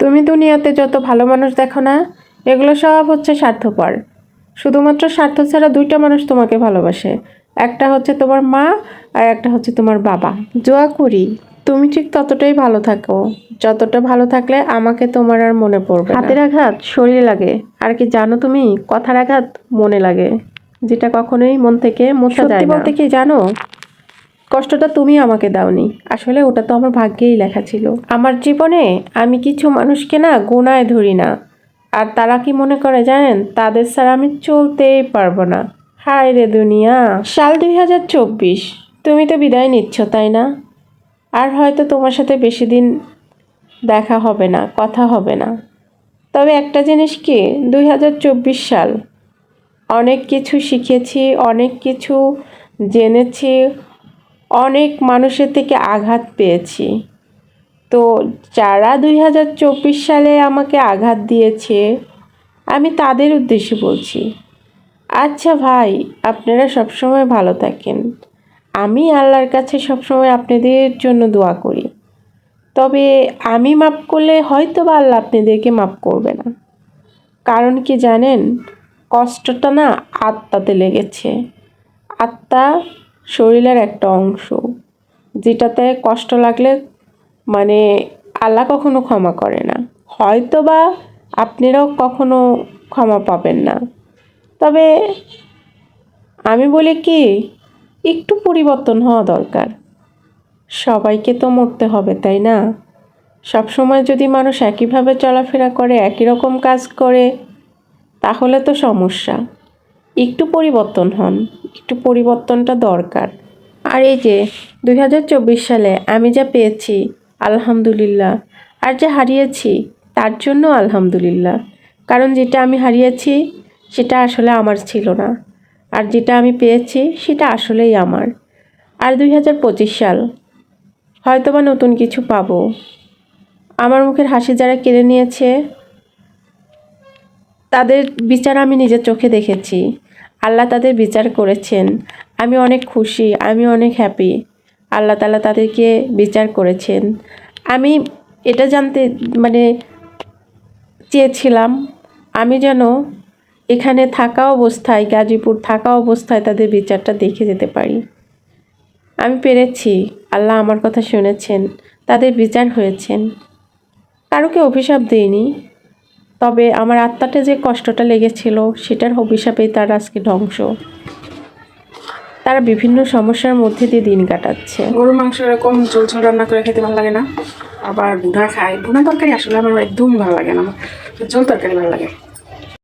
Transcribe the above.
তুমি দুনিয়াতে যত ভালো মানুষ দেখো না এগুলো সব হচ্ছে স্বার্থপর। শুধুমাত্র স্বার্থ ছাড়া দুইটা মানুষ তোমাকে ভালোবাসে। একটা হচ্ছে তোমার মা আর একটা হচ্ছে তোমার বাবা। জোয়া করি তুমি ঠিক ততটাই ভালো থাকো। যতটা ভালো থাকলে আমাকে তোমার আর মনে পড়বে হাতের আঘাত শরীরে লাগে। আর কি জানো তুমি? কথার আঘাত মনে লাগে। যেটা কখনোই মন থেকে মোছা যায় না। বলতে কি জানো? কষ্টটা তুমি আমাকে দাওনি। আসলে ওটা তো আমার ভাগ্যেই লেখা ছিল। আমার জীবনে আমি কিছু মানুষকে না গোনায় ধরি না। আর তারা কি মনে করে জানেন? তাদের ছাড়া আমি চলতেই পারব না। হায় রে দুনিয়া। সাল দুই হাজার চব্বিশ। তুমি তো বিদায় নিচ্ছ, তাই না? আর হয়তো তোমার সাথে বেশি দিন দেখা হবে না, কথা হবে না। তবে একটা জিনিস কি? দুই হাজার চব্বিশ সাল। অনেক কিছু শিখেছি, অনেক কিছু জেনেছি অনেক মানুষের থেকে আঘাত পেয়েছি। তো যারা দুই হাজার চব্বিশ সালে আমাকে আঘাত দিয়েছে, আমি তাদের উদ্দেশ্যে বলছি আচ্ছা ভাই, আপনারা সবসময় ভালো থাকেন। আমি আল্লাহর কাছে সবসময় আপনাদের জন্য দোয়া করি। তবে আমি মাপ করলে হয়তো বা আল্লাহ আপনাদেরকে মাপ করবে না। কারণ কি জানেন, কষ্টটা না আত্মাতে লেগেছে। আত্মা শরীরের একটা অংশ, যেটাতে কষ্ট লাগলে মানে আল্লাহ কখনো ক্ষমা করে না। হয়তো বা আপনারাও কখনো ক্ষমা পাবেন না। তবে আমি বলি কি, একটু পরিবর্তন হওয়া দরকার। সবাইকে তো মরতে হবে, তাই না? সবসময় যদি মানুষ একইভাবে চলাফেরা করে, একই রকম কাজ করে, তাহলে তো সমস্যা। একটু পরিবর্তন হন। একটু পরিবর্তনটা দরকার। আর এই যে, দুই হাজার চব্বিশ সালে আমি যা পেয়েছি, আলহামদুলিল্লাহ। আর যা হারিয়েছি, তার জন্য আলহামদুলিল্লাহ। কারণ যেটা আমি হারিয়েছি, সেটা আসলে আমার ছিল না। আর যেটা আমি পেয়েছি, সেটা আসলেই আমার। আর দুই হাজার পঁচিশ সাল, হয়তোবা নতুন কিছু পাবো। আমার মুখের হাসি যারা কেড়ে নিয়েছে, তাদের বিচার আমি নিজের চোখে দেখেছি। আল্লাহ তাদের বিচার করেছেন। আমি অনেক খুশি, আমি অনেক হ্যাপি আল্লাহ তালা তাদেরকে বিচার করেছেন। আমি এটা জানতে মানে চেয়েছিলাম, আমি যেন এখানে থাকা অবস্থায়, গাজীপুর থাকা অবস্থায় তাদের বিচারটা দেখে যেতে পারি। আমি পেরেছি, আল্লাহ আমার কথা শুনেছেন, তাদের বিচার হয়েছেন। কারোকে অভিশাপ দিইনি। তবে আমার আত্মাটা যে কষ্টটা লেগেছিল, সেটার অভিশাপেই তার আজকে ধ্বংস। তারা বিভিন্ন সমস্যার মধ্যে দিয়ে দিন কাটাচ্ছে। গরুর মাংস এরকম ঝোল ঝোল রান্না করে খেতে ভালো লাগে না। আবার ভুনা খাই ভুনা তরকারি আসলে আমার একদম ভালো লাগে না। আমার ঝোল তরকারি ভালো লাগে।